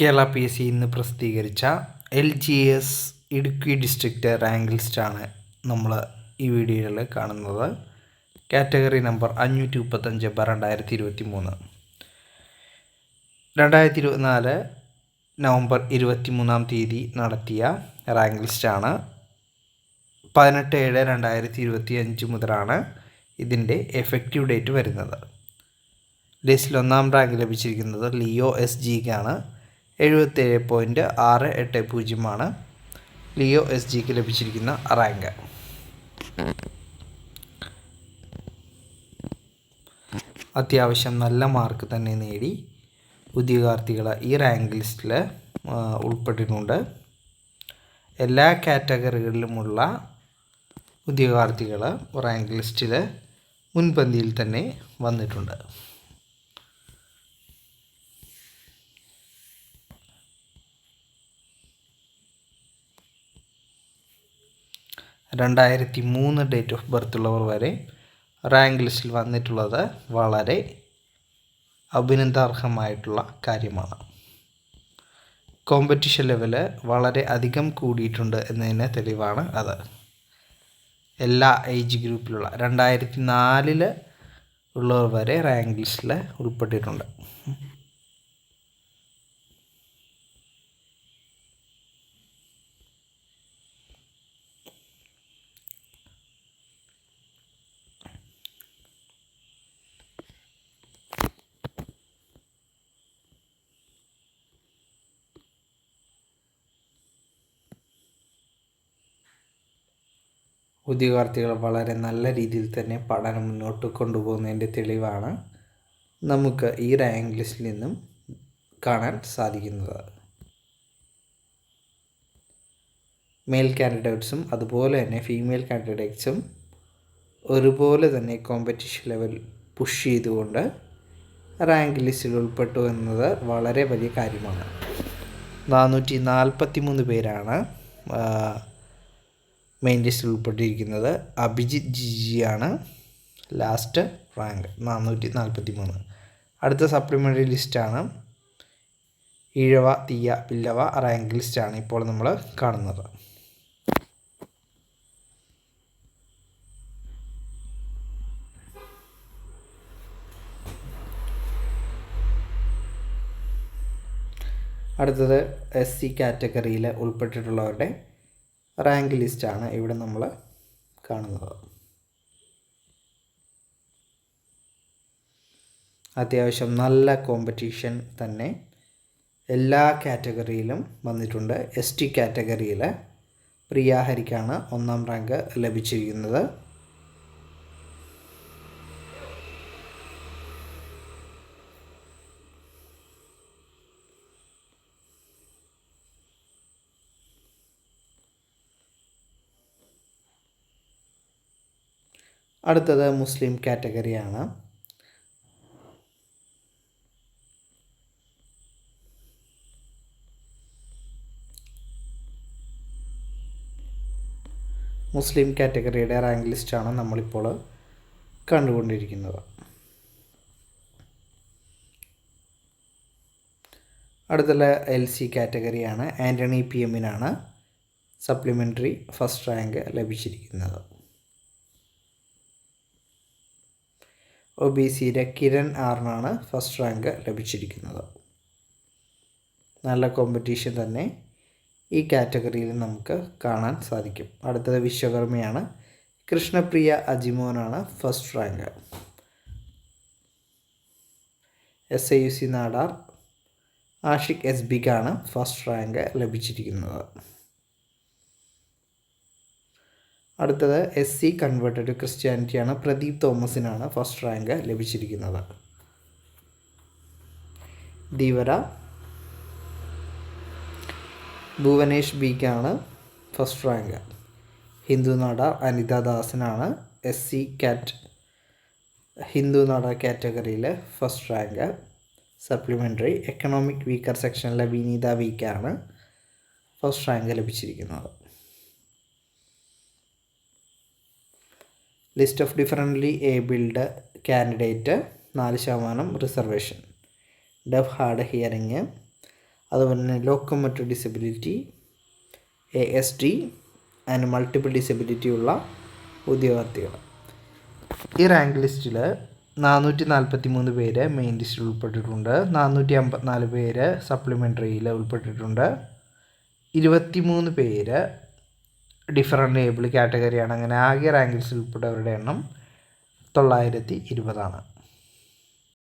Kerala P S C ഇന്ന് പ്രസിദ്ധീകരിച്ച L G S Idukki district rank ലിസ്റ്റാണ് നമ്മൾ ഈ വീഡിയോയിൽ കാണുന്നത്. കാറ്റഗറി നമ്പർ അഞ്ഞൂറ്റി മുപ്പത്തഞ്ച് ബ രണ്ടായിരത്തി ഇരുപത്തി മൂന്ന് രണ്ടായിരത്തി ഇരുപത്തിനാല് നവംബർ ഇരുപത്തി മൂന്നാം തീയതി നടത്തിയ റാങ്ക് ലിസ്റ്റാണ് പതിനെട്ട് ഏഴ് രണ്ടായിരത്തി ഇരുപത്തി അഞ്ച് മുതലാണ് ഇതിന്റെ എഫക്റ്റീവ് ഡേറ്റ് വരുന്നത്. ലിസ്റ്റിൽ ഒന്നാം റാങ്ക് ലഭിച്ചിരിക്കുന്നത് ലിയോ എസ് ജിക്കാണ്. എഴുപത്തേഴ് പോയിന്റ് ആറ് എട്ട് പൂജ്യമാണ് ലിയോ എസ് ജിക്ക് ലഭിച്ചിരിക്കുന്ന റാങ്ക്. അത്യാവശ്യം നല്ല മാർക്ക് തന്നെ നേടി ഉദ്യോഗാർത്ഥികൾ ഈ റാങ്ക് ലിസ്റ്റിൽ ഉൾപ്പെട്ടിട്ടുണ്ട്. എല്ലാ കാറ്റഗറികളിലുമുള്ള ഉദ്യോഗാർത്ഥികൾ റാങ്ക് ലിസ്റ്റിൽ മുൻപന്തിയിൽ തന്നെ വന്നിട്ടുണ്ട്. രണ്ടായിരത്തി മൂന്ന് ഡേറ്റ് ഓഫ് ബർത്ത് ഉള്ളവർ വരെ റാങ്ക് ലിസ്റ്റിൽ വന്നിട്ടുള്ളത് വളരെ അഭിനന്ദാർഹമായിട്ടുള്ള കാര്യമാണ്. കോമ്പറ്റീഷൻ ലെവൽ വളരെ അധികം കൂടിയിട്ടുണ്ട് എന്നതിന് തെളിവാണ് അത്. എല്ലാ ഏജ് ഗ്രൂപ്പിലുള്ള രണ്ടായിരത്തി നാലിൽ ഉള്ളവർ വരെ റാങ്ക് ലിസ്റ്റിൽ ഉൾപ്പെട്ടിട്ടുണ്ട്. ഉദ്യോഗാർത്ഥികൾ വളരെ നല്ല രീതിയിൽ തന്നെ പഠനം മുന്നോട്ട് കൊണ്ടുപോകുന്നതിന്റെ തെളിവാണ് നമുക്ക് ഈ റാങ്ക് ലിസ്റ്റിൽ നിന്നും കാണാൻ സാധിക്കുന്നത്. മെയിൽ കാൻഡിഡേറ്റ്സും അതുപോലെ തന്നെ ഫീമെയിൽ കാൻഡിഡേറ്റ്സും ഒരുപോലെ തന്നെ കോമ്പറ്റീഷൻ ലെവൽ പുഷ് ചെയ്തുകൊണ്ട് റാങ്ക് ലിസ്റ്റിൽ ഉൾപ്പെട്ടു എന്നത് വളരെ വലിയ കാര്യമാണ്. നാനൂറ്റി നാൽപ്പത്തി മൂന്ന് പേരാണ് മെയിൻ ലിസ്റ്റിൽ ഉൾപ്പെട്ടിരിക്കുന്നത് അഭിജിത്ത് ജിജിയാണ്. ലാസ്റ്റ് റാങ്ക് നാനൂറ്റി നാൽപ്പത്തി മൂന്ന് അടുത്ത സപ്ലിമെന്ററി ലിസ്റ്റാണ് ഈഴവ തീയ പില്ലവ റാങ്ക് ലിസ്റ്റാണ് ഇപ്പോൾ നമ്മൾ കാണുന്നത്. അടുത്തത് എസ് സി കാറ്റഗറിയിൽ ഉൾപ്പെട്ടിട്ടുള്ളവരുടെ റാങ്ക് ലിസ്റ്റാണ് ഇവിടെ നമ്മൾ കാണുന്നത്. അത്യാവശ്യം നല്ല കോമ്പറ്റീഷൻ തന്നെ എല്ലാ കാറ്റഗറിയിലും വന്നിട്ടുണ്ട്. എസ് ടി കാറ്റഗറിയിൽ പ്രിയാഹരിക്കാണ് ഒന്നാം റാങ്ക് ലഭിച്ചിരിക്കുന്നത്. അടുത്തത് മുസ്ലിം കാറ്റഗറിയാണ്. മുസ്ലിം കാറ്റഗറിയുടെ റാങ്ക് ലിസ്റ്റാണ് നമ്മളിപ്പോൾ കണ്ടുകൊണ്ടിരിക്കുന്നത്. അടുത്തുള്ള എൽ സി കാറ്റഗറിയാണ് ആന്റണി പി എമ്മിനാണ് സപ്ലിമെന്ററി ഫസ്റ്റ് റാങ്ക് ലഭിച്ചിരിക്കുന്നത്. ഒ ബി സിയിലെ കിരൺ ആറിനാണ് ഫസ്റ്റ് റാങ്ക് ലഭിച്ചിരിക്കുന്നത്. നല്ല കോമ്പറ്റീഷൻ തന്നെ ഈ കാറ്റഗറിയിൽ നമുക്ക് കാണാൻ സാധിക്കും. അടുത്തത് വിശ്വകർമ്മയാണ്. Krishnapriya അജിമോനാണ് first rank. S A U C Nadar Ashiq S ബിക്കാണ് first rank ലഭിച്ചിരിക്കുന്നത്. അടുത്തത് എസ് സി കൺവേർട്ടഡ് ക്രിസ്ത്യാനിറ്റിയാണ് പ്രദീപ് തോമസിനാണ് ഫസ്റ്റ് റാങ്ക് ലഭിച്ചിരിക്കുന്നത്. ധീവര. ഭുവനേഷ് ബിക്കാണ് first rank Hindu Nada Anitha ദാസിനാണ്. S C cat Hindu Nada കാറ്റഗറിയിൽ first rank supplementary economic weaker സെക്ഷനിലെ Vineetha വിക്കാണ് ഫസ്റ്റ് റാങ്ക് ലഭിച്ചിരിക്കുന്നത്. List of differently abled candidate നാല് ശതമാനം റിസർവേഷൻ. ഡെഫ് ഹാർഡ് ഹിയറിങ് അതുപോലെ തന്നെ locomotive disability A S T and multiple disability ഉള്ള ഉദ്യോഗാർത്ഥികൾ. ഈ റാങ്ക് ലിസ്റ്റിൽ നാനൂറ്റി നാൽപ്പത്തി മൂന്ന് പേര് മെയിൻ ലിസ്റ്റിൽ ഉൾപ്പെട്ടിട്ടുണ്ട്. നാനൂറ്റി അമ്പത്തിനാല് പേര് സപ്ലിമെന്ററിയിൽ ഉൾപ്പെട്ടിട്ടുണ്ട്. ഇരുപത്തി മൂന്ന് പേര് ഡിഫറന്റ് ഏബിൾ കാറ്റഗറിയാണ് അങ്ങനെ ആകെ റാങ്ക് ഉൾപ്പെട്ടവരുടെ എണ്ണം തൊള്ളായിരത്തി ഇരുപതാണ്.